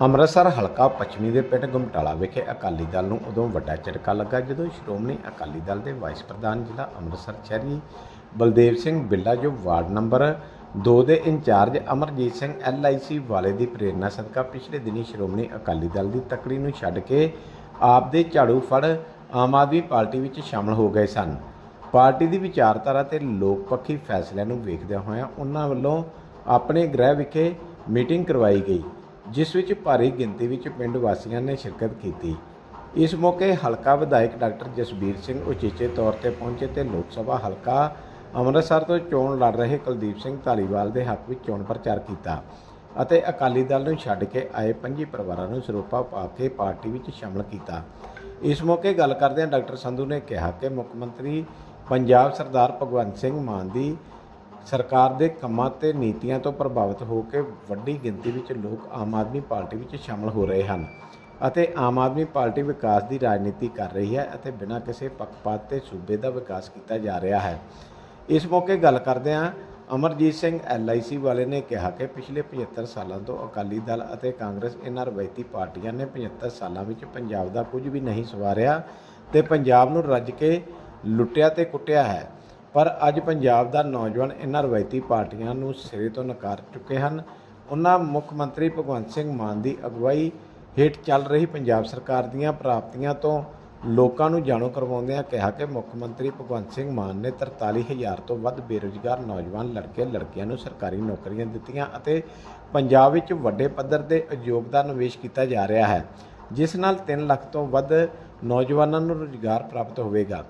ਅੰਮ੍ਰਿਤਸਰ ਹਲਕਾ ਪੱਛਮੀ ਦੇ ਪਿੰਡ ਗੁਮਟਾਲਾ ਵਿਖੇ ਅਕਾਲੀ ਦਲ ਨੂੰ ਉਦੋਂ ਵੱਡਾ ਝਟਕਾ ਲੱਗਾ ਜਦੋਂ ਸ਼੍ਰੋਮਣੀ ਅਕਾਲੀ ਦਲ ਦੇ ਵਾਈਸ ਪ੍ਰਧਾਨ ਜ਼ਿਲ੍ਹਾ ਅੰਮ੍ਰਿਤਸਰ ਸ਼ਹਿਰੀ ਬਲਦੇਵ ਸਿੰਘ ਬਿੱਲਾ ਜੋ ਵਾਰਡ ਨੰਬਰ 2 ਦੇ ਇੰਚਾਰਜ ਅਮਰਜੀਤ ਸਿੰਘ ਐਲਆਈਸੀ ਵਾਲੇ ਦੀ ਪ੍ਰੇਰਣਾ ਸਦਕਾ ਪਿਛਲੇ ਦਿਨੀ ਸ਼੍ਰੋਮਣੀ ਅਕਾਲੀ ਦਲ ਦੀ ਤਕੜੀ ਨੂੰ ਛੱਡ ਕੇ ਆਪ ਦੇ ਝਾੜੂ ਫੜ ਆਮ ਆਦਮੀ ਪਾਰਟੀ ਵਿੱਚ ਸ਼ਾਮਲ ਹੋ ਗਏ ਸਨ। ਪਾਰਟੀ ਦੀ ਵਿਚਾਰਧਾਰਾ ਤੇ ਲੋਕਪੱਖੀ ਫੈਸਲਿਆਂ ਨੂੰ ਵੇਖਦਿਆਂ ਹੋਇਆਂ ਉਹਨਾਂ ਵੱਲੋਂ ਆਪਣੇ ਗ੍ਰਹਿ ਵਿਖੇ ਮੀਟਿੰਗ ਕਰਵਾਈ ਗਈ। ਜਿਸ ਵਿੱਚ ਭਾਰੀ ਗਿਣਤੀ ਵਿੱਚ ਪਿੰਡ ਵਾਸੀਆਂ ਨੇ ਸ਼ਿਰਕਤ ਕੀਤੀ। ਇਸ ਮੌਕੇ ਹਲਕਾ ਵਿਧਾਇਕ ਡਾਕਟਰ ਜਸਬੀਰ ਸਿੰਘ ਉਚੇਚੇ ਤੌਰ ਤੇ ਪਹੁੰਚੇ ਤੇ ਲੋਕ ਸਭਾ ਹਲਕਾ ਅੰਮ੍ਰਿਤਸਰ ਤੋਂ ਚੋਣ ਲੜ ਰਹੇ ਕੁਲਦੀਪ ਸਿੰਘ ਧਾਲੀਵਾਲ ਦੇ ਹੱਕ ਵਿੱਚ ਚੋਣ ਪ੍ਰਚਾਰ ਕੀਤਾ ਅਤੇ ਅਕਾਲੀ ਦਲ ਨੂੰ ਛੱਡ ਕੇ ਆਏ ਪੰਜੀ ਪਰਿਵਾਰਾਂ ਨੂੰ ਸਰੋਪਾ ਪਾ ਕੇ ਪਾਰਟੀ ਵਿੱਚ ਸ਼ਾਮਲ ਕੀਤਾ। ਇਸ ਮੌਕੇ ਗੱਲ ਕਰਦਿਆਂ ਡਾਕਟਰ ਸੰਧੂ ਨੇ ਕਿਹਾ ਕਿ ਮੁੱਖ ਮੰਤਰੀ ਪੰਜਾਬ ਸਰਦਾਰ ਭਗਵੰਤ ਸਿੰਘ ਮਾਨ ਦੀ ਸਰਕਾਰ ਦੇ ਕੰਮਾਂ ਤੇ ਨੀਤੀਆਂ ਤੋਂ ਪ੍ਰਭਾਵਿਤ ਹੋ ਕੇ ਵੱਡੀ ਗਿਣਤੀ ਵਿੱਚ ਲੋਕ ਆਮ ਆਦਮੀ ਪਾਰਟੀ ਵਿੱਚ ਸ਼ਾਮਲ ਹੋ ਰਹੇ ਹਨ ਅਤੇ ਆਮ ਆਦਮੀ ਪਾਰਟੀ ਵਿਕਾਸ ਦੀ ਰਾਜਨੀਤੀ ਕਰ ਰਹੀ ਹੈ ਅਤੇ ਬਿਨਾਂ ਕਿਸੇ ਪੱਖਪਾਤ ਤੇ ਸੂਬੇ ਦਾ ਵਿਕਾਸ ਕੀਤਾ ਜਾ ਰਿਹਾ ਹੈ। ਇਸ ਮੌਕੇ ਗੱਲ ਕਰਦਿਆਂ ਅਮਰਜੀਤ ਸਿੰਘ ਐਲਆਈਸੀ ਵਾਲੇ ਨੇ ਕਿਹਾ ਕਿ ਪਿਛਲੇ 75 ਸਾਲਾਂ ਤੋਂ ਅਕਾਲੀ ਦਲ ਅਤੇ ਕਾਂਗਰਸ ਇਹਨਾਂ ਰਵਾਇਤੀ ਪਾਰਟੀਆਂ ਨੇ 75 ਸਾਲਾਂ ਵਿੱਚ ਪੰਜਾਬ ਦਾ ਕੁਝ ਵੀ ਨਹੀਂ ਸਵਾਰਿਆ ਤੇ ਪੰਜਾਬ ਨੂੰ ਰੱਜ ਕੇ ਲੁੱਟਿਆ ਤੇ ਕੁੱਟਿਆ ਹੈ। ਪਰ ਅੱਜ ਪੰਜਾਬ ਦਾ ਨੌਜਵਾਨ ਇਹਨਾਂ ਰਵਾਇਤੀ ਪਾਰਟੀਆਂ ਨੂੰ ਸਿਰੇ ਤੋਂ ਨਕਾਰ ਚੁੱਕੇ ਹਨ। ਉਹਨਾਂ ਮੁੱਖ ਮੰਤਰੀ ਭਗਵੰਤ ਸਿੰਘ ਮਾਨ ਦੀ ਅਗਵਾਈ ਹੇਠ ਚੱਲ ਰਹੀ ਪੰਜਾਬ ਸਰਕਾਰ ਦੀਆਂ ਪ੍ਰਾਪਤੀਆਂ ਤੋਂ ਲੋਕਾਂ ਨੂੰ ਜਾਣੂ ਕਰਵਾਉਂਦਿਆਂ ਕਿਹਾ ਕਿ ਮੁੱਖ ਮੰਤਰੀ ਭਗਵੰਤ ਸਿੰਘ ਮਾਨ ਨੇ 43000 ਤੋਂ ਵੱਧ ਬੇਰੁਜ਼ਗਾਰ ਨੌਜਵਾਨ ਲੜਕੇ ਲੜਕੀਆਂ ਨੂੰ ਸਰਕਾਰੀ ਨੌਕਰੀਆਂ ਦਿੱਤੀਆਂ ਅਤੇ ਪੰਜਾਬ ਵਿੱਚ ਵੱਡੇ ਪੱਧਰ ਦੇ ਉਦਯੋਗ ਦਾ ਨਿਵੇਸ਼ ਕੀਤਾ ਜਾ ਰਿਹਾ ਹੈ, ਜਿਸ ਨਾਲ 3 ਲੱਖ ਤੋਂ ਵੱਧ ਨੌਜਵਾਨਾਂ ਨੂੰ ਰੁਜ਼ਗਾਰ ਪ੍ਰਾਪਤ ਹੋਵੇਗਾ।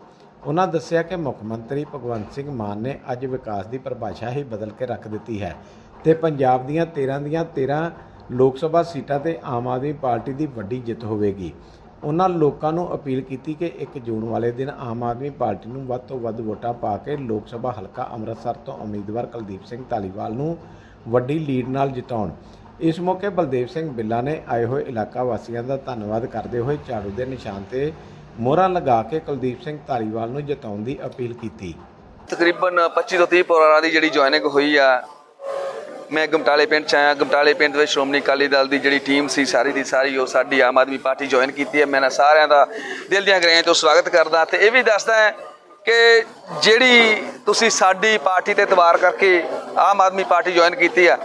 ਉਹਨਾਂ ਦੱਸਿਆ ਕਿ ਮੁੱਖ ਮੰਤਰੀ ਭਗਵੰਤ ਸਿੰਘ ਮਾਨ ਨੇ ਅੱਜ ਵਿਕਾਸ ਦੀ ਪਰਿਭਾਸ਼ਾ ਹੀ ਬਦਲ ਕੇ ਰੱਖ ਦਿੱਤੀ ਹੈ ਤੇ ਪੰਜਾਬ ਦੀਆਂ 13 ਦੀਆਂ 13 ਲੋਕ ਸਭਾ ਸੀਟਾਂ ਤੇ ਆਮ ਆਦਮੀ ਪਾਰਟੀ ਦੀ ਵੱਡੀ ਜਿੱਤ ਹੋਵੇਗੀ। ਉਹਨਾਂ ਲੋਕਾਂ ਨੂੰ ਅਪੀਲ ਕੀਤੀ ਕਿ 1 ਜੂਨ ਵਾਲੇ ਦਿਨ ਆਮ ਆਦਮੀ ਪਾਰਟੀ ਨੂੰ ਵੱਧ ਤੋਂ ਵੱਧ ਵੋਟਾਂ ਪਾ ਕੇ ਲੋਕ ਸਭਾ ਹਲਕਾ ਅੰਮ੍ਰਿਤਸਰ ਤੋਂ ਉਮੀਦਵਾਰ ਕੁਲਦੀਪ ਸਿੰਘ ਧਾਲੀਵਾਲ ਨੂੰ ਵੱਡੀ ਲੀਡ ਨਾਲ ਜਿਤਾਉਣ। ਇਸ ਮੌਕੇ ਬਲਦੇਵ ਸਿੰਘ ਬਿੱਲਾ ਨੇ ਆਏ ਹੋਏ ਇਲਾਕਾ ਵਾਸੀਆਂ ਦਾ ਧੰਨਵਾਦ ਕਰਦੇ ਹੋਏ ਝਾੜੂ ਦੇ ਨਿਸ਼ਾਨ ਤੇ ਮੋਹਰਾਂ ਲਗਾ ਕੇ ਕੁਲਦੀਪ ਸਿੰਘ ਧਾਲੀਵਾਲ ਨੂੰ ਜਿਤਾਉਣ ਦੀ ਅਪੀਲ ਕੀਤੀ। ਤਕਰੀਬਨ 25 ਤੋਂ 30 ਪਰਿਵਾਰਾਂ ਦੀ ਜਿਹੜੀ ਜੁਆਇਨਿੰਗ ਹੋਈ ਆ, ਮੈਂ ਗਮਟਾਲੇ ਪਿੰਡ ਚ ਆਇਆ। ਗਮਟਾਲੇ ਪਿੰਡ ਵਿੱਚ ਸ਼੍ਰੋਮਣੀ ਅਕਾਲੀ ਦਲ ਦੀ ਜਿਹੜੀ ਟੀਮ ਸੀ, ਸਾਰੀ ਦੀ ਸਾਰੀ, ਉਹ ਸਾਡੀ ਆਮ ਆਦਮੀ ਪਾਰਟੀ ਜੁਆਇਨ ਕੀਤੀ ਹੈ। ਮੈਂ ਸਾਰਿਆਂ ਦਾ ਦਿਲ ਦੀਆਂ ਗਹਿਰਾਈਆਂ ਤੋਂ ਸਵਾਗਤ ਕਰਦਾ ਤੇ ਇਹ ਵੀ ਦੱਸਦਾ ਹੈ ਕਿ ਜਿਹੜੀ ਤੁਸੀਂ ਸਾਡੀ ਪਾਰਟੀ ਤੇ ਇਤਬਾਰ ਕਰਕੇ ਆਮ ਆਦਮੀ ਪਾਰਟੀ ਜੁਆਇਨ ਕੀਤੀ ਆ,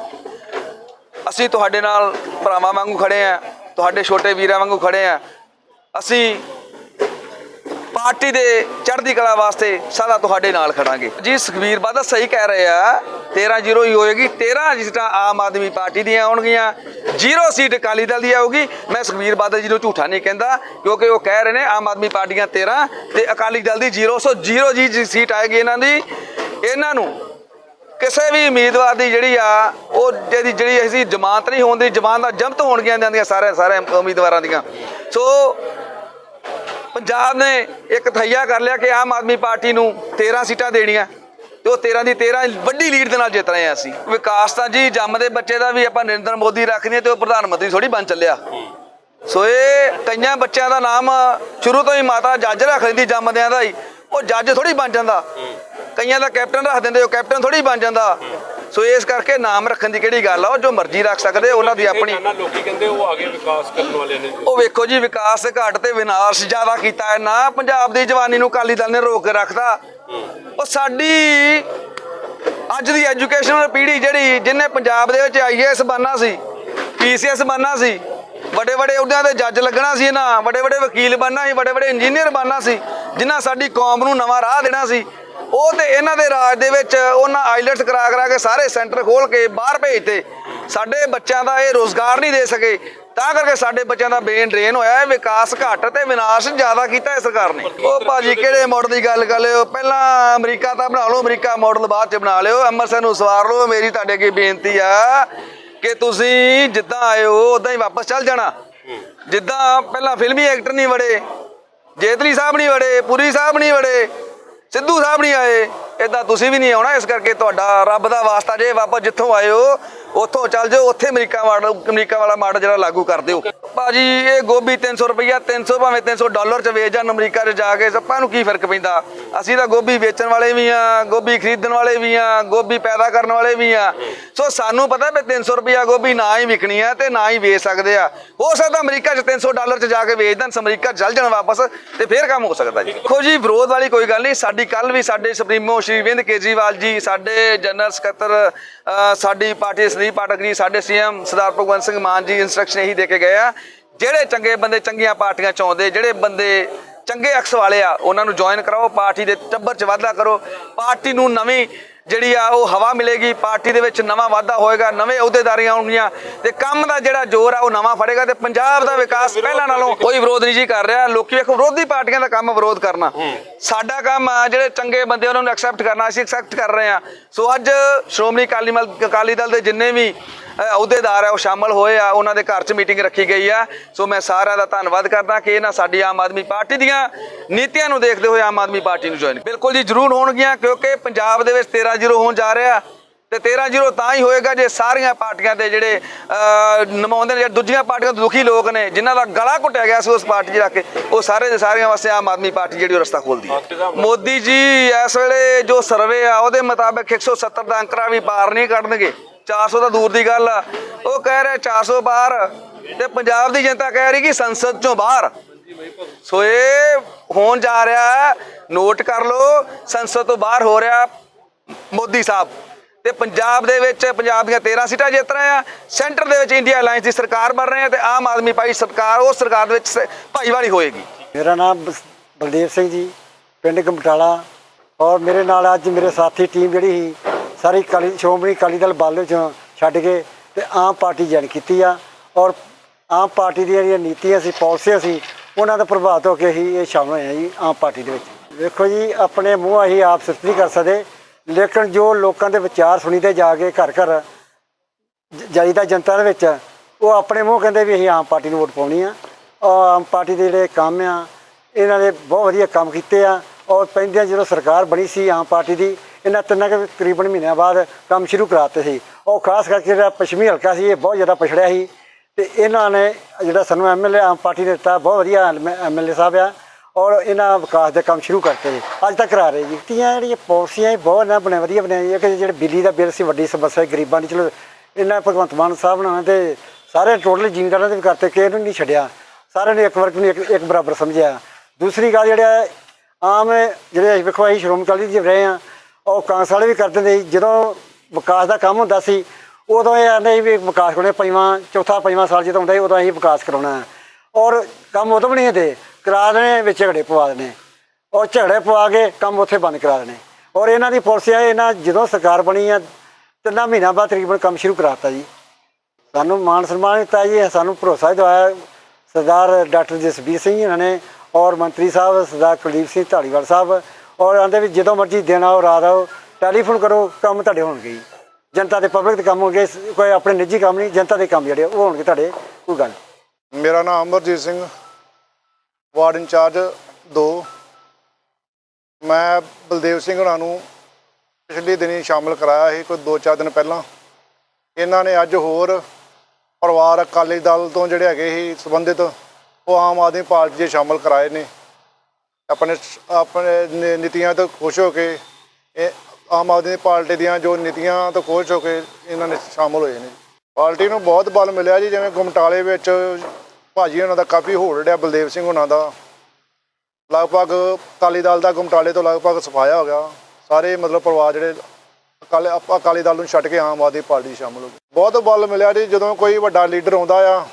ਅਸੀਂ ਤੁਹਾਡੇ ਨਾਲ ਭਰਾਵਾਂ ਵਾਂਗੂ ਖੜੇ ਆ, ਤੁਹਾਡੇ ਛੋਟੇ ਵੀਰਾਂ ਵਾਂਗੂ ਖੜੇ ਆ। ਅਸੀਂ ਪਾਰਟੀ ਦੇ ਚੜ੍ਹਦੀ ਕਲਾ ਵਾਸਤੇ ਸਦਾ ਤੁਹਾਡੇ ਨਾਲ ਖੜਾਂਗੇ। ਜੀ ਸੁਖਵੀਰ ਬਾਦਲ ਸਹੀ ਕਹਿ ਰਹੇ ਆ 13 ਜ਼ੀਰੋ ਹੀ ਹੋਏਗੀ 13 ਸੀਟਾਂ ਆਮ ਆਦਮੀ ਪਾਰਟੀ ਦੀਆਂ ਆਉਣਗੀਆਂ, ਜ਼ੀਰੋ ਸੀਟ ਅਕਾਲੀ ਦਲ ਦੀ ਆਊਗੀ। ਮੈਂ ਸੁਖਵੀਰ ਬਾਦਲ ਜੀ ਨੂੰ ਝੂਠਾ ਨਹੀਂ ਕਹਿੰਦਾ, ਕਿਉਂਕਿ ਉਹ ਕਹਿ ਰਹੇ ਨੇ ਆਮ ਆਦਮੀ ਪਾਰਟੀਆਂ 13 ਤੇ ਅਕਾਲੀ ਦਲ ਦੀ ਜ਼ੀਰੋ, ਸੋ ਜ਼ੀਰੋ ਜੀ ਸੀਟ ਆਏਗੀ ਇਹਨਾਂ ਦੀ। ਇਹਨਾਂ ਨੂੰ ਕਿਸੇ ਵੀ ਉਮੀਦਵਾਰ ਦੀ ਜਿਹੜੀ ਆ, ਉਹ ਜਿਹਦੀ ਜਿਹੜੀ ਅਸੀਂ ਜ਼ਮਾਨਤ ਨਹੀਂ ਹੋਣ ਦੀ ਜ਼ਮਾਨਤ ਦਾ ਜ਼ਬਤ ਹੋਣਗੀਆਂ ਜਾਂਦੀਆਂ ਸਾਰੇ ਸਾਰੇ ਉਮੀਦਵਾਰਾਂ ਦੀਆਂ। ਸੋ ਪੰਜਾਬ ਨੇ ਇੱਕ ਥਈਆ ਕਰ ਲਿਆ ਕਿ ਆਮ ਆਦਮੀ ਪਾਰਟੀ ਨੂੰ 13 ਸੀਟਾਂ ਦੇਣੀਆਂ ਤੇ ਉਹ 13 ਦੀ 13 ਵੱਡੀ ਲੀਡ ਦੇ ਨਾਲ ਜਿੱਤ ਰਹੇ ਆ ਅਸੀਂ। ਵਿਕਾਸ ਤਾਂ ਜੀ ਜੰਮਦੇ ਬੱਚੇ ਦਾ ਵੀ ਆਪਾਂ ਨਰਿੰਦਰ ਮੋਦੀ ਰੱਖਦੇ ਤੇ ਉਹ ਪ੍ਰਧਾਨ ਮੰਤਰੀ ਥੋੜੀ ਬਣ ਚੱਲਿਆ। ਸੋ ਇਹ ਕਈਆਂ ਬੱਚਿਆਂ ਦਾ ਨਾਮ ਸ਼ੁਰੂ ਤੋਂ ਹੀ ਮਾਤਾ ਜੱਜ ਰੱਖ ਲੈਂਦੀ ਜੰਮਦਿਆਂ ਦਾ ਹੀ, ਉਹ ਜੱਜ ਥੋੜੀ ਬਣ ਜਾਂਦਾ। ਕਈਆਂ ਦਾ ਕੈਪਟਨ ਰੱਖ ਦਿੰਦੇ, ਉਹ ਕੈਪਟਨ ਥੋੜੀ ਬਣ ਜਾਂਦਾ। ਸੋ ਇਸ ਕਰਕੇ ਨਾਮ ਰੱਖਣ ਦੀ ਕਿਹੜੀ ਗੱਲ ਆ ਉਹ ਜੋ ਮਰਜ਼ੀ ਰੱਖ ਸਕਦੇ ਉਹਨਾਂ ਦੀ ਆਪਣੀ ਨਾ ਲੋਕੀ ਕਹਿੰਦੇ ਉਹ ਆਗੇ ਵਿਕਾਸ ਕਰਨ ਵਾਲੇ ਨੇ। ਉਹ ਵੇਖੋ ਜੀ ਵਿਕਾਸ ਦੇ ਘਾਟ ਤੇ ਵਿਨਾਸ਼ ਜ਼ਿਆਦਾ ਕੀਤਾ ਹੈ। ਨਾ ਪੰਜਾਬ ਦੀ ਜਵਾਨੀ ਨੂੰ ਅਕਾਲੀ ਦਲ ਨੇ ਰੋਕ ਕੇ ਰੱਖਦਾ ਉਹ ਸਾਡੀ ਅੱਜ ਦੀ ਐਜੂਕੇਸ਼ਨਲ ਪੀੜ੍ਹੀ ਜਿਹੜੀ ਜਿਹਨੇ ਪੰਜਾਬ ਦੇ ਵਿੱਚ ਆਈਏਐਸ ਬਣਨਾ ਸੀ ਪੀਸੀਐਸ ਬਣਨਾ ਸੀ ਵੱਡੇ ਵੱਡੇ ਅਹੁਦਿਆਂ ਤੇ ਜੱਜ ਲੱਗਣਾ ਸੀ ਇਹਨਾਂ ਵੱਡੇ ਵੱਡੇ ਵਕੀਲ ਬਣਨਾ ਸੀ ਵੱਡੇ ਵੱਡੇ ਇੰਜੀਨੀਅਰ ਬਣਨਾ ਸੀ ਜਿਨ੍ਹਾਂ ਸਾਡੀ ਕੌਮ ਨੂੰ ਨਵਾਂ ਰਾਹ ਦੇਣਾ ਸੀ ਉਹ ਤੇ ਇਹਨਾਂ ਦੇ ਰਾਜ ਦੇ ਵਿੱਚ ਉਹਨਾਂ ਆਈਲੈਟਸ ਕਰਾ ਕਰਾ ਕੇ ਸਾਰੇ ਸੈਂਟਰ ਖੋਲ ਕੇ ਬਾਹਰ ਭੇਜਤੇ ਸਾਡੇ ਬੱਚਿਆਂ ਦਾ ਇਹ ਰੋਜ਼ਗਾਰ ਨਹੀਂ ਦੇ ਸਕੇ। ਤਾਂ ਕਰਕੇ ਸਾਡੇ ਬੱਚਿਆਂ ਦਾ ਬੇਨ ਡਰੇਨ ਹੋਇਆ ਹੈ, ਵਿਕਾਸ ਘੱਟ ਤੇ ਵਿਨਾਸ਼ ਜ਼ਿਆਦਾ ਕੀਤਾ ਹੈ ਸਰਕਾਰ ਨੇ। ਉਹ ਭਾਜੀ ਕਿਹੜੇ ਮਾਡਲ ਦੀ ਗੱਲ ਕਰ ਲਿਓ ਪਹਿਲਾਂ ਅਮਰੀਕਾ ਤਾਂ ਬਣਾ ਲਓ, ਅਮਰੀਕਾ ਮਾਡਲ ਬਾਅਦ ਚ ਬਣਾ ਲਿਓ। ਅੰਮ੍ਰਿਤਸਰ ਨੂੰ ਸਵਾਰ ਲਓ। ਮੇਰੀ ਤੁਹਾਡੇ ਅੱਗੇ ਬੇਨਤੀ ਆ ਕਿ ਤੁਸੀਂ ਜਿੱਦਾਂ ਆਏ ਹੋ ਉਦਾਂ ਹੀ ਵਾਪਸ ਚੱਲ ਜਾਣਾ। ਜਿੱਦਾਂ ਪਹਿਲਾਂ ਫਿਲਮੀ ਐਕਟਰ ਨਹੀਂ ਵੜੇ, ਜੇਤਲੀ ਸਾਹਿਬ ਨਹੀਂ ਵੜੇ, ਪੁਰੀ ਸਾਹਿਬ ਨਹੀਂ ਵੜੇ ਸਿੱਧੂ ਸਾਹਿਬ ਨਹੀਂ ਆਏ ਇਦਾਂ ਤੁਸੀਂ ਵੀ ਨਹੀਂ ਆਉਣਾ, ਇਸ ਕਰਕੇ ਤੁਹਾਡਾ ਰੱਬ ਦਾ ਵਾਸਤਾ ਜੇ ਵਾਪਸ ਜਿੱਥੋਂ ਆਏ ਹੋ ਉੱਥੋਂ ਚੱਲ ਜਾਓ ਉੱਥੇ ਅਮਰੀਕਾ ਮਾਡਲ ਅਮਰੀਕਾ ਵਾਲਾ ਮਾਡਲ ਜਿਹੜਾ ਲਾਗੂ ਕਰ ਦਿਓ। ਭਾਜੀ ਇਹ ਗੋਭੀ 300 ਰੁਪਈਆ 300 ਭਾਵੇਂ 300 ਡਾਲਰ ਚ ਵੇਚ ਜਾਣ ਅਮਰੀਕਾ 'ਚ ਜਾ ਕੇ ਆਪਾਂ ਨੂੰ ਕੀ ਫ਼ਰਕ ਪੈਂਦਾ? ਅਸੀਂ ਤਾਂ ਗੋਭੀ ਵੇਚਣ ਵਾਲੇ ਵੀ ਆ ਗੋਭੀ ਖਰੀਦਣ ਵਾਲੇ ਵੀ ਆ ਗੋਭੀ ਪੈਦਾ ਕਰਨ ਵਾਲੇ ਵੀ ਆ। ਸੋ ਸਾਨੂੰ ਪਤਾ ਵੀ 300 ਰੁਪਈਆ ਗੋਭੀ ਨਾ ਹੀ ਵਿਕਣੀ ਆ ਤੇ ਨਾ ਹੀ ਵੇਚ ਸਕਦੇ ਆ। ਹੋ ਸਕਦਾ ਅਮਰੀਕਾ 'ਚ 300 ਡਾਲਰ 'ਚ ਜਾ ਕੇ ਵੇਚ ਦੇਣ ਅਮਰੀਕਾ ਚੱਲ ਜਾਣ ਵਾਪਸ ਤੇ ਫੇਰ ਕੰਮ ਹੋ ਸਕਦਾ ਜੀ। ਦੇਖੋ ਜੀ ਵਿਰੋਧ ਵਾਲੀ ਕੋਈ ਗੱਲ ਨਹੀਂ ਸਾਡੀ ਕੱਲ ਵੀ ਸਾਡੇ ਸੁਪਰੀਮੋ ਸ਼੍ਰੀ ਅਰਵਿੰਦ ਕੇਜਰੀਵਾਲ ਜੀ ਸਾਡੇ ਜਨਰਲ ਸਕੱਤਰ ਅ, ਸਾਡੀ ਪਾਰਟੀ ਸੰਦੀਪ ਪਾਠਕ ਜੀ, ਸਾਡੇ ਸੀਐਮ ਸਰਦਾਰ ਭਗਵੰਤ ਸਿੰਘ ਮਾਨ ਜੀ ਇਨਸਟਰਕਸ਼ਨ ਇਹੀ ਦੇ ਕੇ ਗਏ ਆ। ਜਿਹੜੇ ਚੰਗੇ ਬੰਦੇ ਚੰਗੀਆਂ ਪਾਰਟੀਆਂ ਚ ਆਉਂਦੇ, ਜਿਹੜੇ ਬੰਦੇ ਚੰਗੇ ਅਕਸ ਵਾਲੇ ਆ, ਉਹਨਾਂ ਨੂੰ ਜੁਆਇਨ ਕਰਾਓ, ਪਾਰਟੀ ਦੇ ਟੱਬਰ ਚ ਵਾਧਾ ਕਰੋ। ਪਾਰਟੀ ਨੂੰ ਨਵੀਂ ਜਿਹੜੀ ਆ ਉਹ ਹਵਾ ਮਿਲੇਗੀ ਪਾਰਟੀ ਦੇ ਵਿੱਚ ਨਵਾਂ ਵਾਧਾ ਹੋਏਗਾ ਨਵੇਂ ਅਹੁਦੇਦਾਰੀਆਂ ਆਉਣਗੀਆਂ ਤੇ ਕੰਮ ਦਾ ਜਿਹੜਾ ਜ਼ੋਰ ਆ ਉਹ ਨਵਾਂ ਫੜੇਗਾ ਤੇ ਪੰਜਾਬ ਦਾ ਵਿਕਾਸ ਪਹਿਲਾਂ ਨਾਲੋਂ ਕੋਈ ਵਿਰੋਧ ਨਹੀਂ ਜੀ ਕਰ ਰਿਹਾ। ਲੋਕੀ ਵੇਖੋ ਵਿਰੋਧੀ ਪਾਰਟੀਆਂ ਦਾ ਕੰਮ ਵਿਰੋਧ ਕਰਨਾ। ਸਾਡਾ ਕੰਮ ਆ ਜਿਹੜੇ ਚੰਗੇ ਬੰਦੇ ਉਹਨਾਂ ਨੂੰ ਐਕਸੈਪਟ ਕਰਨਾ ਅਸੀਂ ਐਕਸੈਪਟ ਕਰ ਰਹੇ ਆ ਸੋ ਅੱਜ ਸ਼੍ਰੋਮਣੀ ਅਕਾਲੀ ਮਲ ਅਕਾਲੀ ਦਲ ਦੇ ਜਿੰਨੇ ਵੀ ਅਹੁਦੇਦਾਰ ਆ ਉਹ ਸ਼ਾਮਲ ਹੋਏ ਆ ਉਹਨਾਂ ਦੇ ਘਰ 'ਚ ਮੀਟਿੰਗ ਰੱਖੀ ਗਈ ਆ। ਸੋ ਮੈਂ ਸਾਰਿਆਂ ਦਾ ਧੰਨਵਾਦ ਕਰਦਾ ਕਿ ਇਹਨਾਂ ਸਾਡੀ ਆਮ ਆਦਮੀ ਪਾਰਟੀ ਦੀਆਂ ਨੀਤੀਆਂ ਨੂੰ ਦੇਖਦੇ ਹੋਏ ਆਮ ਆਦਮੀ ਪਾਰਟੀ ਨੂੰ ਜੁਆਇਨ ਬਿਲਕੁਲ ਜੀ ਜ਼ਰੂਰ ਹੋਣਗੀਆਂ ਕਿਉਂਕਿ ਪੰਜਾਬ ਦੇ ਵਿੱਚ 13-0 ਹੋਣ ਜਾ ਰਿਹਾ ਤੇ 13-0 ਤਾਂ ਹੀ ਹੋਏਗਾ ਜੇ ਸਾਰੀਆਂ ਪਾਰਟੀਆਂ ਦੇ ਜਿਹੜੇ ਅ, ਨੁਮਾਇੰਦੇ ਨੇ ਜਿਹੜੇ ਦੂਜੀਆਂ ਪਾਰਟੀਆਂ ਤੋਂ ਦੁਖੀ ਲੋਕ ਨੇ ਜਿਨ੍ਹਾਂ ਦਾ ਗਲਾ ਘੁੱਟਿਆ ਗਿਆ ਸੀ ਉਸ ਪਾਰਟੀ 'ਚ ਰੱਖ ਕੇ ਉਹ ਸਾਰੇ ਦੇ ਸਾਰਿਆਂ ਵਾਸਤੇ ਆਮ ਆਦਮੀ ਪਾਰਟੀ ਜਿਹੜੀ ਉਹ ਰਸਤਾ ਖੋਲਦੀ ਹੈ। ਮੋਦੀ ਜੀ ਇਸ ਵੇਲੇ ਜੋ ਸਰਵੇ ਆ ਉਹਦੇ ਮੁਤਾਬਕ 170 ਦਾ ਅੰਕੜਾ ਵੀ ਪਾਰ ਨਹੀਂ ਕੱਢਣਗੇ। 400 ਤਾਂ ਦੂਰ ਦੀ ਗੱਲ ਆ। ਉਹ ਕਹਿ ਰਿਹਾ 400 ਬਾਹਰ ਤੇ ਪੰਜਾਬ ਦੀ ਜਨਤਾ ਕਹਿ ਰਹੀ ਕਿ ਸੰਸਦ ਚੋਂ ਬਾਹਰ। ਸੋ ਇਹ ਹੋਣ ਜਾ ਰਿਹਾ ਨੋਟ ਕਰ ਲਓ ਸੰਸਦ ਤੋਂ ਬਾਹਰ ਹੋ ਰਿਹਾ। ਮੋਦੀ ਸਾਹਿਬ। ਤੇ ਪੰਜਾਬ ਦੇ ਵਿੱਚ ਪੰਜਾਬ ਦੀਆਂ 13 ਸੀਟਾਂ ਜਿੱਤ ਰਹੇ ਆ, ਸੈਂਟਰ ਦੇ ਵਿੱਚ ਇੰਡੀਆ ਅਲਾਈਅੰਸ ਦੀ ਸਰਕਾਰ ਬਣ ਰਹੇ ਆ ਤੇ ਆਮ ਆਦਮੀ ਪਾਰਟੀ ਸਰਕਾਰ ਉਹ ਸਰਕਾਰ ਦੇ ਵਿੱਚ ਭਾਈਵਾਲੀ ਹੋਏਗੀ। ਮੇਰਾ ਨਾਮ ਬਸ- ਬਲਦੇਵ ਸਿੰਘ ਜੀ, ਪਿੰਡ ਗਮਟਾਲਾ। ਔਰ ਮੇਰੇ ਨਾਲ ਅੱਜ ਮੇਰੇ ਸਾਥੀ ਟੀਮ ਜਿਹੜੀ ਸੀ, ਸਾਰੀ ਕਾਲੀ, ਸ਼੍ਰੋਮਣੀ ਅਕਾਲੀ ਦਲ ਬਾਲੇ ਚੋਂ ਛੱਡ ਕੇ ਤੇ ਆਮ ਪਾਰਟੀ ਜੁਆਇਨ ਕੀਤੀ ਆ। ਔਰ ਆਮ ਪਾਰਟੀ ਦੀਆਂ ਜਿਹੜੀਆਂ ਨੀਤੀਆਂ ਸੀ ਪਾਲਿਸੀਆਂ ਸੀ, ਉਹਨਾਂ ਦਾ ਪ੍ਰਭਾਵਿਤ ਹੋ ਕੇ ਹੀ ਇਹ ਸ਼ਾਮਲ ਹੋਏ ਆ ਜੀ ਆਮ ਪਾਰਟੀ ਦੇ ਵਿੱਚ। ਵੇਖੋ ਜੀ, ਆਪਣੇ ਮੂੰਹ ਅਸੀਂ ਆਪ ਸਿਫਤ ਨਹੀਂ ਕਰ ਸਕਦੇ ਲੇਕਿਨ ਜੋ ਲੋਕਾਂ ਦੇ ਵਿਚਾਰ ਸੁਣੀਦੇ ਜਾ ਕੇ ਘਰ ਘਰ ਜਾਈਦਾ ਜਨਤਾ ਦੇ ਵਿੱਚ, ਉਹ ਆਪਣੇ ਮੂੰਹ ਕਹਿੰਦੇ ਵੀ ਅਸੀਂ ਆਮ ਪਾਰਟੀ ਨੂੰ ਵੋਟ ਪਾਉਣੀ ਆ। ਔਰ ਆਮ ਪਾਰਟੀ ਦੇ ਜਿਹੜੇ ਕੰਮ ਆ, ਇਹਨਾਂ ਨੇ ਬਹੁਤ ਵਧੀਆ ਕੰਮ ਕੀਤੇ ਆ। ਔਰ ਪੈਂਦਿਆਂ ਜਦੋਂ ਸਰਕਾਰ ਬਣੀ ਸੀ ਆਮ ਪਾਰਟੀ ਦੀ, ਇਹਨਾਂ ਤਿੰਨਾਂ ਕੁ ਤਕਰੀਬਨ ਮਹੀਨਿਆਂ ਬਾਅਦ ਕੰਮ ਸ਼ੁਰੂ ਕਰਾਤੇ ਸੀ। ਉਹ ਖਾਸ ਕਰਕੇ ਜਿਹੜਾ ਪੱਛਮੀ ਹਲਕਾ ਸੀ, ਇਹ ਬਹੁਤ ਜ਼ਿਆਦਾ ਪਛੜਿਆ ਸੀ। ਤੇ ਇਹਨਾਂ ਨੇ ਜਿਹੜਾ ਸਾਨੂੰ ਐਮਐਲਏ ਆਮ ਪਾਰਟੀ ਨੇ ਦਿੱਤਾ, ਬਹੁਤ ਵਧੀਆ ਐਮਐਲਏ ਸਾਹਿਬ ਆ। ਔਰ ਇਹਨਾਂ ਵਿਕਾਸ ਦੇ ਕੰਮ ਸ਼ੁਰੂ ਕਰਤੇ ਜੀ। ਅੱਜ ਤੱਕ ਕਰਾ ਰਹੇ ਜੀ। ਤੀਆਂ ਜਿਹੜੀਆਂ ਪਾਲਿਸੀਆਂ ਇਹ ਬਹੁਤ ਨਾ ਬਣੇ ਵਧੀਆ ਬਣਾਈਆਂ ਕਿ ਜਿਹੜੇ ਬਿਜਲੀ ਦਾ ਬਿੱਲ ਸੀ, ਵੱਡੀ ਸਮੱਸਿਆ ਗਰੀਬਾਂ ਦੀ। ਚਲੋ, ਇਹਨਾਂ ਭਗਵੰਤ ਮਾਨ ਸਾਹਿਬ ਨੇ ਤੇ ਸਾਰੇ ਟੋਟਲ ਜ਼ਿਮੀਂਦਾਰਾਂ ਦੇ ਵੀ ਕਰਤੇ ਕਿ ਇਹਨੂੰ ਨਹੀਂ ਛੱਡਿਆ। ਸਾਰਿਆਂ ਨੇ ਇੱਕ ਵਰਗ ਨੂੰ ਇੱਕ ਇੱਕ ਬਰਾਬਰ ਸਮਝਿਆ। ਦੂਸਰੀ ਗੱਲ ਜਿਹੜਾ ਆਮ ਜਿਹੜੇ ਅਸੀਂ ਵੇਖੋ, ਅਸੀਂ ਸ਼੍ਰੋਮਣੀ ਅਕਾਲੀ ਜੀ ਰਹੇ ਆ ਉਹ ਕਾਂਗਰਸ ਵਾਲੇ ਵੀ ਕਰ ਦਿੰਦੇ ਸੀ ਜਦੋਂ ਵਿਕਾਸ ਦਾ ਕੰਮ ਹੁੰਦਾ ਸੀ, ਉਦੋਂ ਇਹ ਆਂਦੇ ਸੀ ਵੀ ਵਿਕਾਸ ਕਰਾਉਣਾ ਪੰਜਵਾਂ, ਚੌਥਾ, ਪੰਜਵਾਂ ਸਾਲ ਜਦੋਂ ਹੁੰਦਾ ਸੀ, ਉਦੋਂ ਅਸੀਂ ਵਿਕਾਸ ਕਰਾਉਣਾ। ਔਰ ਕੰਮ ਉਦੋਂ ਵੀ ਨਹੀਂ ਹੁੰਦੇ। ਕਰਾ ਦੇਣੇ, ਵਿੱਚ ਝਗੜੇ ਪਵਾ ਦੇਣੇ। ਔਰ ਝਗੜੇ ਪਵਾ ਕੇ ਕੰਮ ਉੱਥੇ ਬੰਦ ਕਰਾ ਦੇਣੇ। ਔਰ ਇਹਨਾਂ ਦੀ ਪਾਲਿਸੀ ਹੈ ਇਹਨਾਂ ਜਦੋਂ ਸਰਕਾਰ ਬਣੀ ਆ, ਤਿੰਨਾਂ ਮਹੀਨਿਆਂ ਬਾਅਦ ਤਕਰੀਬਨ ਕੰਮ ਸ਼ੁਰੂ ਕਰਾਤਾ ਜੀ। ਸਾਨੂੰ ਮਾਨ ਸਨਮਾਨ ਦਿੱਤਾ ਜੀ, ਸਾਨੂੰ ਭਰੋਸਾ ਦਿਵਾਇਆ। ਸਰਦਾਰ ਡਾਕਟਰ ਜਸਬੀਰ ਸਿੰਘ ਇਹਨਾਂ ਨੇ ਔਰ ਮੰਤਰੀ ਸਾਹਿਬ, ਸਰਦਾਰ ਕੁਲਦੀਪ ਸਿੰਘ ਢਾਲੀਵਾਲ ਸਾਹਿਬ। ਔਰ ਆਂਦੇ ਵੀ ਜਦੋਂ ਮਰਜ਼ੀ ਦਿਨ ਆਓ, ਰਾਤ ਆਓ, ਟੈਲੀਫੋਨ ਕਰੋ, ਕੰਮ ਤੁਹਾਡੇ ਹੋਣਗੇ ਜੀ। ਜਨਤਾ ਦੇ ਪਬਲਿਕ ਦੇ ਕੰਮ ਹੋਣਗੇ, ਕੋਈ ਆਪਣੇ ਨਿੱਜੀ ਕੰਮ ਨਹੀਂ, ਜਨਤਾ ਦੇ ਕੰਮ ਜਿਹੜੇ, ਉਹ ਹੋਣਗੇ ਤੁਹਾਡੇ, ਕੋਈ ਗੱਲ ਨਹੀਂ। ਮੇਰਾ ਨਾਮ ਅਮਰਜੀਤ ਸਿੰਘ। ਵਾਰਡ ਇੰਚਾਰਜ 2 ਮੈਂ ਬਲਦੇਵ ਸਿੰਘ ਹੋਣਾ ਨੂੰ ਪਿਛਲੇ ਦਿਨੀ ਸ਼ਾਮਲ ਕਰਾਇਆ ਸੀ, ਕੋਈ 2-4 ਦਿਨ ਪਹਿਲਾਂ। ਇਹਨਾਂ ਨੇ ਅੱਜ ਹੋਰ ਪਰਿਵਾਰ ਅਕਾਲੀ ਦਲ ਤੋਂ ਜਿਹੜੇ ਹੈਗੇ ਸੀ ਸੰਬੰਧਿਤ, ਉਹ ਆਮ ਆਦਮੀ ਪਾਰਟੀ 'ਚ ਸ਼ਾਮਲ ਕਰਾਏ ਨੇ। ਆਪਣੇ ਆਪਣੇ ਨੀਤੀਆਂ ਤੋਂ ਖੁਸ਼ ਹੋ ਕੇ, ਇਹ ਆਮ ਆਦਮੀ ਪਾਰਟੀ ਦੀਆਂ ਜੋ ਨੀਤੀਆਂ ਤੋਂ ਖੁਸ਼ ਹੋ ਕੇ ਇਹਨਾਂ ਨੇ ਸ਼ਾਮਲ ਹੋਏ ਨੇ। ਪਾਰਟੀ ਨੂੰ ਬਹੁਤ ਬਲ ਮਿਲਿਆ ਜੀ, ਜਿਵੇਂ ਗੁਮਟਾਲੇ ਵਿੱਚ ਭਾਜੀ ਉਹਨਾਂ ਦਾ ਕਾਫੀ ਹੋਲਡ ਹੈ ਬਲਦੇਵ ਸਿੰਘ ਉਹਨਾਂ ਦਾ। ਲਗਭਗ ਅਕਾਲੀ ਦਲ ਦਾ ਗੁਮਟਾਲੇ ਤੋਂ ਲਗਭਗ ਸਫਾਇਆ ਹੋ ਗਿਆ। ਸਾਰੇ ਮਤਲਬ ਪਰਿਵਾਰ ਜਿਹੜੇ ਅਕਾਲੀ, ਆਪਾਂ ਅਕਾਲੀ ਦਲ ਨੂੰ ਛੱਡ ਕੇ ਆਮ ਆਦਮੀ ਪਾਰਟੀ 'ਚ ਸ਼ਾਮਲ ਹੋ ਗਏ। ਬਹੁਤ ਬਲ ਮਿਲਿਆ ਜੀ, ਜਦੋਂ ਕੋਈ ਵੱਡਾ ਲੀਡਰ ਆਉਂਦਾ ਆ,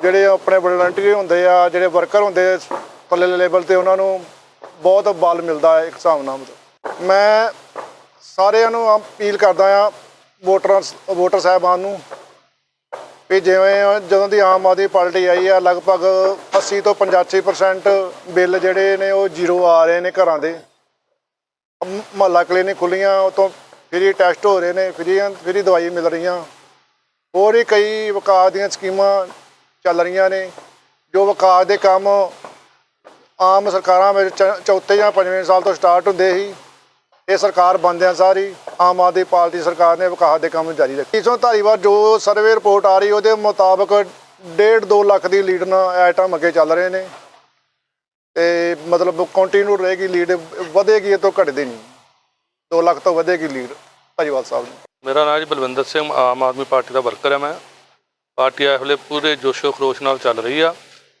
ਜਿਹੜੇ ਆਪਣੇ ਵਲੰਟੀਅਰ ਹੁੰਦੇ ਆ, ਜਿਹੜੇ ਵਰਕਰ ਹੁੰਦੇ ਆ, ਥੱਲੇ ਲੈਵਲ ਤੇ ਉਹਨਾਂ ਨੂੰ ਬਹੁਤ ਬਲ ਮਿਲਦਾ ਹੈ ਇੱਕ ਹਿਸਾਬ ਨਾਲ। ਮੈਂ ਸਾਰਿਆਂ ਨੂੰ ਅਪੀਲ ਕਰਦਾ ਆ, ਵੋਟਰਾਂ, ਵੋਟਰ ਸਾਹਿਬਾਨ ਨੂੰ ਵੀ ਜਿਵੇਂ ਜਦੋਂ ਦੀ ਆਮ ਆਦਮੀ ਪਾਰਟੀ ਆਈ ਆ, ਲਗਭਗ 80 ਤੋਂ 85% ਬਿੱਲ ਜਿਹੜੇ ਨੇ ਉਹ ਜ਼ੀਰੋ ਆ ਰਹੇ ਨੇ ਘਰਾਂ ਦੇ। ਮਹੱਲਾ ਕਲੀਨਿਕ ਖੁੱਲੀਆਂ ਉਹ ਤੋਂ ਫ੍ਰੀ ਟੈਸਟ ਹੋ ਰਹੇ ਨੇ ਫ੍ਰੀ ਫ੍ਰੀ ਦਵਾਈ ਮਿਲ ਰਹੀਆਂ। ਹੋਰ ਵੀ ਕਈ ਵਿਕਾਸ ਦੀਆਂ ਸਕੀਮਾਂ ਚੱਲ ਰਹੀਆਂ ਨੇ। ਜੋ ਵਿਕਾਸ ਦੇ ਕੰਮ ਆਮ ਸਰਕਾਰਾਂ ਵਿੱਚ ਚੌਥੇ ਜਾਂ ਪੰਜਵੇਂ ਸਾਲ ਤੋਂ ਸਟਾਰਟ ਹੁੰਦੇ ਸੀ ਇਹ ਸਰਕਾਰ ਬੰਦਿਆਂ ਸਾਰੀ, ਆਮ ਆਦਮੀ ਪਾਰਟੀ ਸਰਕਾਰ ਨੇ ਵਿਕਾਸ ਦੇ ਕੰਮ ਜਾਰੀ ਰੱਖੇ। ਇਸੋਂ ਧਾਰੀਵਾਲ ਜੋ ਸਰਵੇ ਰਿਪੋਰਟ ਆ ਰਹੀ, ਉਹਦੇ ਮੁਤਾਬਕ 1.5 2 ਲੱਖ ਦੀ ਲੀਡ ਨਾਲ ਆਈਟਮ ਅੱਗੇ ਚੱਲ ਰਹੇ ਨੇ। ਤੇ ਮਤਲਬ ਕੰਟੀਨਿਊ ਰਹੇਗੀ ਲੀਡ ਵਧੇਗੀ ਇਹ ਤੋਂ ਘਟਦੀ ਨਹੀਂ। 2 ਲੱਖ ਤੋਂ ਵਧੇਗੀ ਲੀਡ ਧਾਰੀਵਾਲ ਸਾਹਿਬ ਦੀ। ਮੇਰਾ ਨਾਮ ਜੀ ਬਲਵਿੰਦਰ ਸਿੰਘ, ਆਮ ਆਦਮੀ ਪਾਰਟੀ ਦਾ ਵਰਕਰ ਹੈ ਮੈਂ। ਪਾਰਟੀ ਇਸ ਵੇਲੇ ਪੂਰੇ ਜੋਸ਼ੋ ਖਰੋਸ਼ ਨਾਲ ਚੱਲ ਰਹੀ ਆ।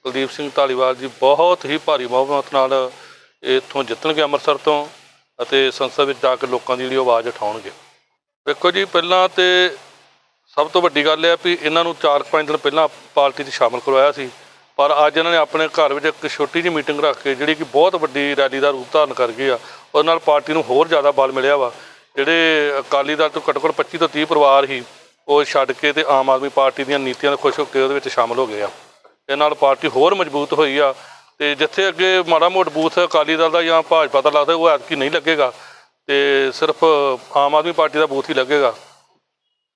ਕੁਲਦੀਪ ਸਿੰਘ ਧਾਲੀਵਾਲ ਜੀ ਬਹੁਤ ਹੀ ਭਾਰੀ ਬਹੁਮਤ ਨਾਲ ਇੱਥੋਂ ਜਿੱਤਣਗੇ ਅੰਮ੍ਰਿਤਸਰ ਤੋਂ। ਅਤੇ ਸੰਸਦ ਵਿੱਚ ਜਾ ਕੇ ਲੋਕਾਂ ਦੀ ਜਿਹੜੀ ਆਵਾਜ਼ ਉਠਾਉਣਗੇ। ਦੇਖੋ ਜੀ, ਪਹਿਲਾਂ ਤੇ ਸਭ ਤੋਂ ਵੱਡੀ ਗੱਲ ਇਹ ਆ ਵੀ ਇਹਨਾਂ ਨੂੰ 4-5 ਦਿਨ ਪਹਿਲਾਂ ਪਾਰਟੀ 'ਚ ਸ਼ਾਮਲ ਕਰਵਾਇਆ ਸੀ। ਪਰ ਅੱਜ ਇਹਨਾਂ ਨੇ ਆਪਣੇ ਘਰ ਵਿੱਚ ਇੱਕ ਛੋਟੀ ਜਿਹੀ ਮੀਟਿੰਗ ਰੱਖ ਕੇ ਜਿਹੜੀ ਕਿ ਬਹੁਤ ਵੱਡੀ ਰੈਲੀ ਦਾ ਰੂਪ ਧਾਰਨ ਕਰ ਗਈ ਆ, ਉਹਦੇ ਨਾਲ ਪਾਰਟੀ ਨੂੰ ਹੋਰ ਜ਼ਿਆਦਾ ਬਲ ਮਿਲਿਆ ਵਾ। ਜਿਹੜੇ ਅਕਾਲੀ ਦਲ ਤੋਂ ਘੱਟੋ ਘੱਟ 25 ਤੋਂ 30 ਪਰਿਵਾਰ ਹੀ ਉਹ ਛੱਡ ਕੇ ਤੇ ਆਮ ਆਦਮੀ ਪਾਰਟੀ ਦੀਆਂ ਨੀਤੀਆਂ ਨਾਲ ਖੁਸ਼ ਹੋ ਕੇ ਉਹਦੇ ਵਿੱਚ ਸ਼ਾਮਲ ਹੋ ਗਏ ਆ। ਇਹ ਨਾਲ ਪਾਰਟੀ ਹੋਰ ਮਜ਼ਬੂਤ ਹੋਈ ਆ ਤੇ ਜਿੱਥੇ ਅੱਗੇ ਮਾੜਾ ਮੋਟ ਬੂਥ ਅਕਾਲੀ ਦਲ ਦਾ ਜਾਂ ਭਾਜਪਾ ਦਾ ਲੱਗਦਾ ਉਹ ਐਤਕੀ ਨਹੀਂ ਲੱਗੇਗਾ ਤੇ ਸਿਰਫ ਆਮ ਆਦਮੀ ਪਾਰਟੀ ਦਾ ਬੂਥ ਹੀ ਲੱਗੇਗਾ।